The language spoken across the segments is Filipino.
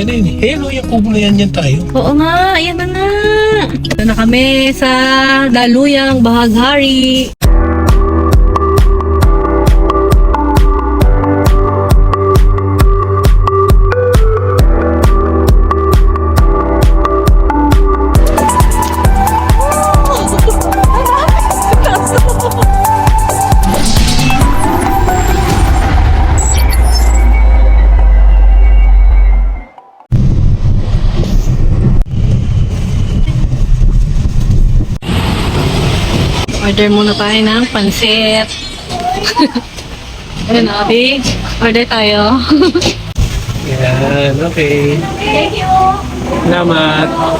Yan na yun. Hello, yung kubo na yan yan tayo. Oo nga, ayan na nga. Ito na kami sa Daluyang Bahaghari. Order muna tayo ng pansit. Ayun, Abi. Order tayo. Yan, okay. Thank you. Salamat. Oh,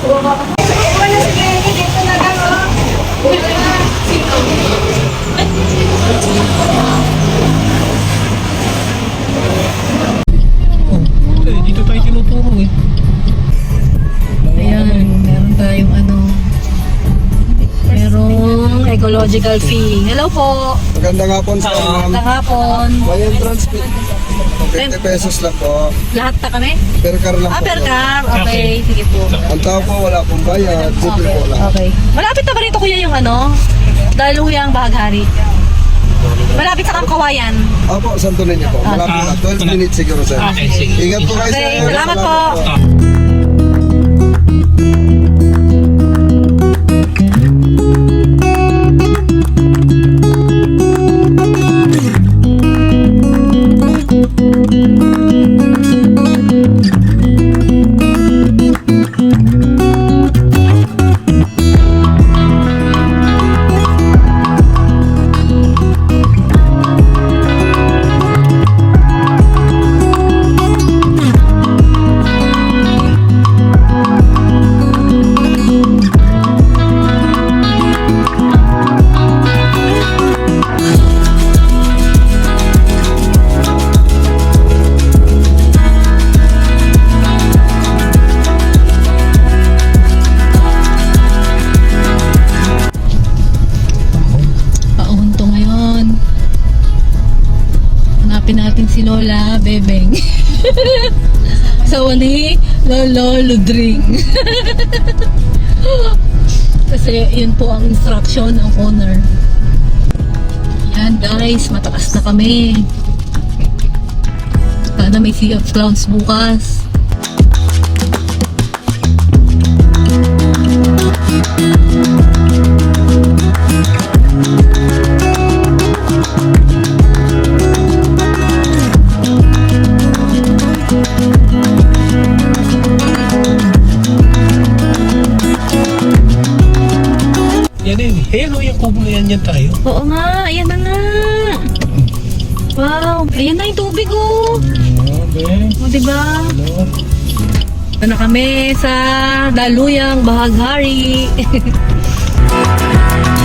merong ecological fee. Hello po. Magandang hapon sa ma'am. Magandang hapon. May entrance fee. 50 pesos lang po. Lahat na kami? Per car lang Ah, po. per car. Okay, sige po. Ang tao po wala pong bayad. Libre Okay, po lang. okay. Malapit na ba rito kuya yung ano? Daluyang Bahaghari. Malapit sa Kamkawayan. Opo, Santo Niño po. Malapit na. 12 minutes siguro sir. Okay, sige. Ingat po kayo Okay, salamat po. Paunto Hanapin natin si Lola Bebeng. Sa ni Lolo Ludring. Kasi yun po ang instruction ng owner. Yan guys, mataas na kami. Sana may Sea of Clowns bukas. Yan Yan yan tayo. Oo nga, ayan na nga. Wow, ayan na yung tubig oh. Okay. O, diba? Hello. Na kami sa Daluyang Bahaghari.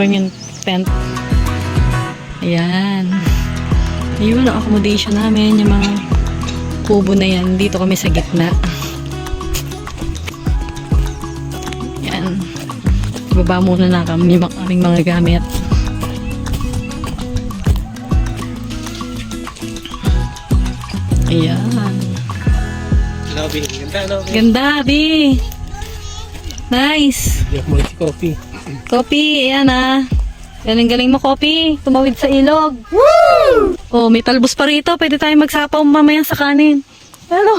yung tent. Ayan. Yun ang accommodation namin, yung mga kubo na yan. Dito kami sa gitna. Yan. Baba muna na kami yung aming mga gamit. Ayan. Lobby. Ganda, lobby. Ganda, Bi. Nice. Hindi ako mag Kopi, ayan ah. Galing-galing mo, Kopi. Tumawid sa ilog. Woo! Oh, may talbos pa rito. Pwede tayo magsapaw mamaya sa kanin. Ano?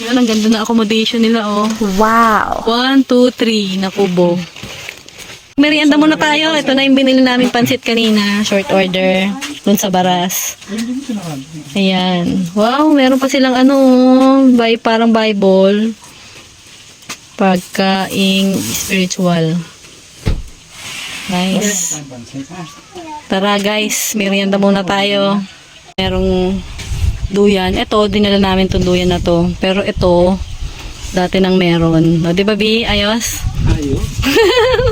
Yan, ang ganda na accommodation nila, oh. Wow! One, two, three, na kubo. Merienda muna tayo. Ito na yung binili namin pansit kanina. Short order. Doon sa Baras. Ayan. Wow, meron pa silang ano, by, parang Bible. Pagkaing spiritual. Nice. Tara guys, merienda muna tayo. Merong duyan. Ito, dinala namin itong duyan na to. Pero ito, dati nang meron. O, di ba, Bi? Ayos? Ayos.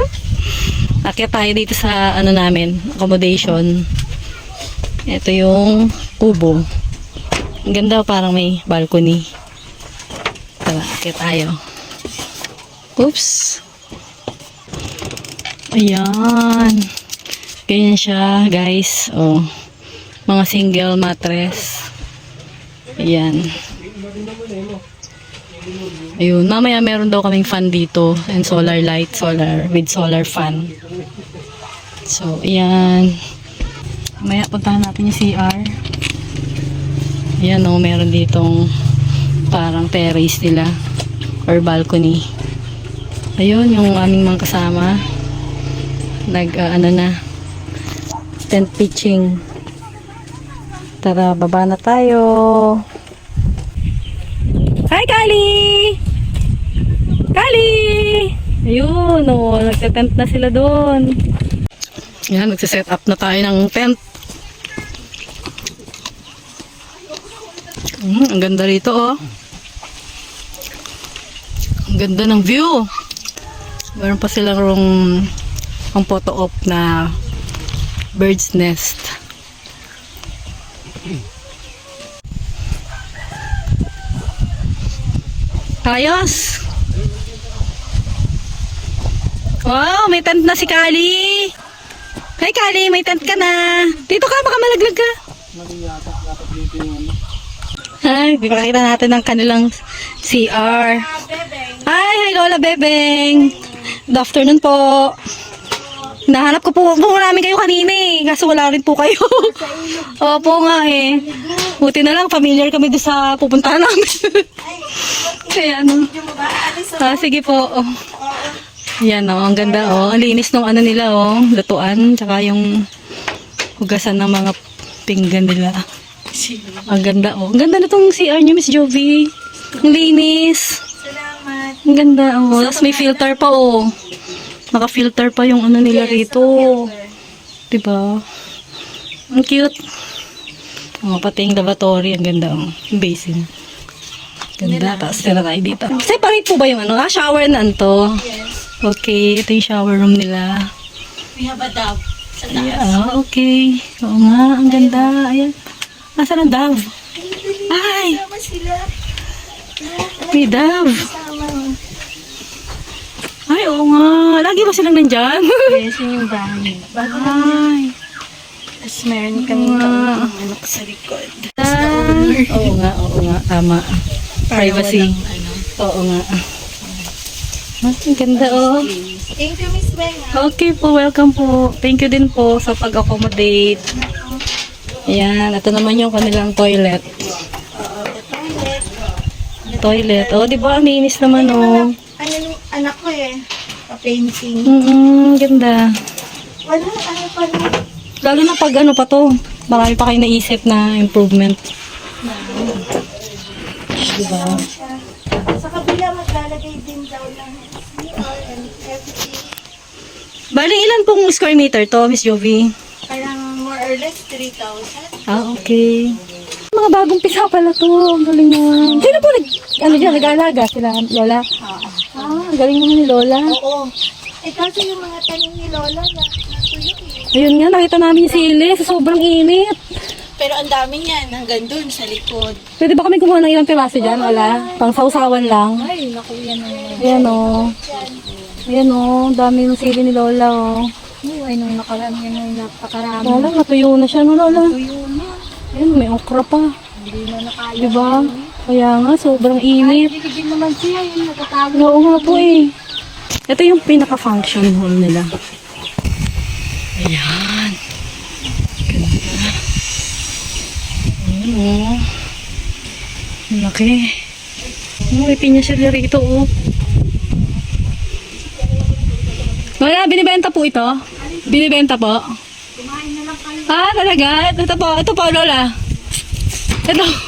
Akyat tayo dito sa ano namin, accommodation. Ito yung kubo. Ang ganda, parang may balcony. Tara, akit tayo. Oops. Ayan. Ganyan siya, guys. Oh. Mga single mattress. Ayan. Ayun, mamaya meron daw kaming fan dito and solar light, solar with solar fan. So, ayan. Mamaya puntahan natin yung CR. Ayan o, meron ditong parang terrace nila or balcony. Ayun, yung aming mga kasama. Nag, ah, ano na, tent pitching. Tara, baba na tayo. Hi, Kali! Kali! Ayun, oh, nagte-tent na sila doon. Yan, nagsiset up na tayo ng tent. Mm, ang ganda rito, oh. Ang ganda ng view. Meron pa silang rong ang photo op na bird's nest. Ayos! Wow, may tent na si Kali! Hi Kali, may tent ka na! Dito ka, baka malaglag ka! Ay, ipakita natin ang kanilang CR. Hi, hi Lola Bebeng! Good afternoon po! Nahanap ko po, po namin kayo kanina eh. Kaso wala rin po kayo. Opo nga eh. Buti na lang, familiar kami doon sa pupuntahan namin. Kaya ano. Ah, sige po. Oh. Yan oh, ang ganda oh. Ang linis ng ano nila oh. Lutuan, tsaka yung hugasan ng mga pinggan nila. Ang ganda oh. Ang ganda na tong CR niyo, Miss Jovi. Ang linis. Ang ganda oh. Tapos may filter pa oh. Naka-filter pa yung ano nila rito. Diba? Ang cute. Oh, pati yung lavatory. Ang ganda oh. Yung basin. Ganda. Tapos tira tayo dito. Separate po ba yung ano? Ah, shower na to. Okay. Ito yung shower room nila. We have a dove. Sa taas. Yeah, okay. Oo nga, ang ganda. Ayan. Nasaan ang dove? Ay, sila. may dove. Ay, oo nga. Lagi ba silang nandyan? Yes, yun yung bahay. Ay. Tapos meron Wow. kaunting anak sa likod. Ah, oo nga, oo nga. Tama. Privacy. Ano. Oo nga. Ang ganda oh. Thank you, Miss Beng. Okay po, welcome po. Thank you din po sa pag-accommodate. Ayan, ito naman yung kanilang toilet. Toilet. Oh, di ba? Ang linis naman oh. Anak ko eh. Pa-painting. Mm, ganda. Wala, ano pa na. Lalo na pag ano pa to, marami pa kayo naisip na improvement. Diba? Sa kabila, maglalagay din daw ng CR and everything. Bali, ilan pong square meter to, Miss Jovi? Parang more or less 3,000. Ah, okay. Mga bagong pisa pala to. Ang galing naman. Sino po nag, ano dyan, nag-aalaga sila, Lola? Ah, galing naman ni Lola. Oo. Eh kasi yung mga tanim ni Lola na natuyo eh. Ayun nga, nakita namin yung sili sa sobrang init. Pero ang dami niyan, hanggang dun sa likod. Pwede ba kami kumuha ng ilang piraso dyan, Lola? Pang sausawan lang. Ay, naku yan na yan. Ayan o. Ayan o, dami yung sili ni Lola o. Ay, nung nakaraan yan ay napakarami. Lola, natuyo na siya no, Lola. Tuyo na. Ayan, may okra pa. Hindi na nakaya. Diba? Kaya nga, sobrang init. Hindi din naman siya yung natatawag. Oo nga po eh. Ito yung pinaka-function hall nila. Ayan. Ganda. Ayan o. Oh. Laki. Oh, may pinya siya rito oh. Wala, binibenta po ito? Binibenta po? Ah, talaga? Ito po, ito po, Lola. Ito.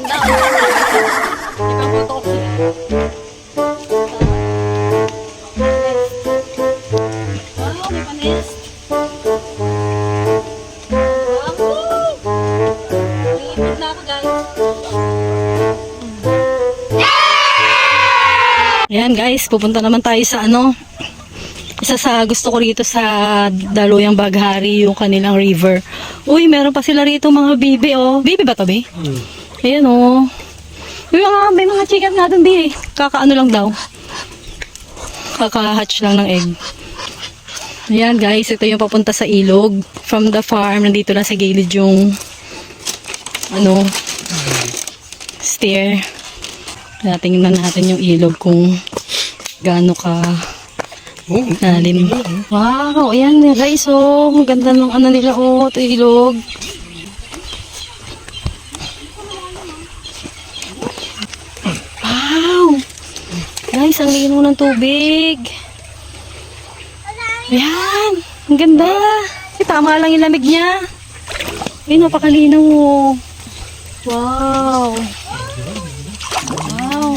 Ayan guys, pupunta naman tayo sa ano, isa sa gusto ko rito sa Daluyang Baghari, yung kanilang river. Uy, meron pa sila rito mga bibi, oh. Bibi ba to, be? Ayan, oh. May mga, may mga chicken nga di eh. Kakaano lang daw. Kaka-hatch lang ng egg. Ayan guys, ito yung papunta sa ilog. From the farm, nandito lang sa gilid yung ano, stair. Natingnan natin yung ilog kung gaano ka Oh, lalim. Wow, ayan guys, oh. Ang ganda ng ano nila, oh, ito ilog. Wow! Guys, ang lino ng tubig. Ayan, ang ganda. Eh, tama lang yung lamig niya. Ay, napakalinaw, oh. Wow.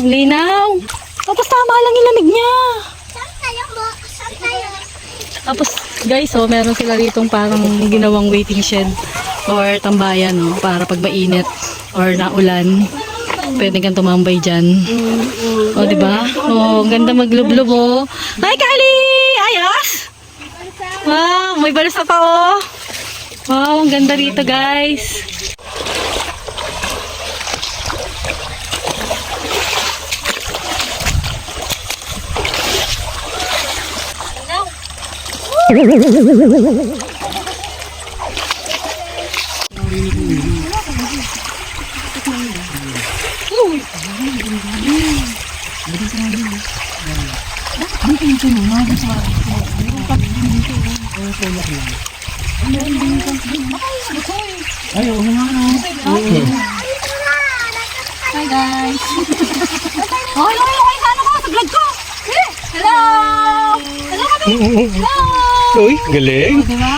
Wow, linaw. Tapos tama lang yung lamig niya. Tapos, guys, oh, meron sila ditong parang ginawang waiting shed or tambayan, no, para pag mainit or naulan, pwede kang tumambay dyan. O, oh, di ba? Oh, ang ganda maglublob, oh. Hi, Kali! Ayos! Wow, may balsa pa, oh. Wow, ang ganda rito, guys. Hi, guys. Oh, hello, hello, kayo sa ano ko? Sa vlog ko. Eh, Hello! Hello, kami! Hello! Uy, galing. Di ba?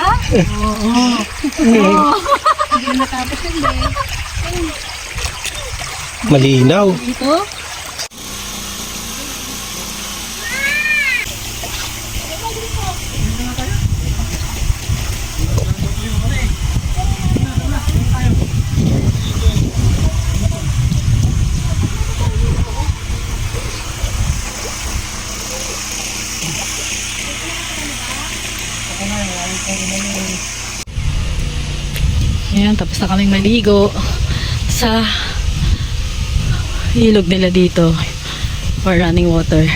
Malinaw. Dito? Ayan, tapos na kaming maligo sa ilog nila dito or running water.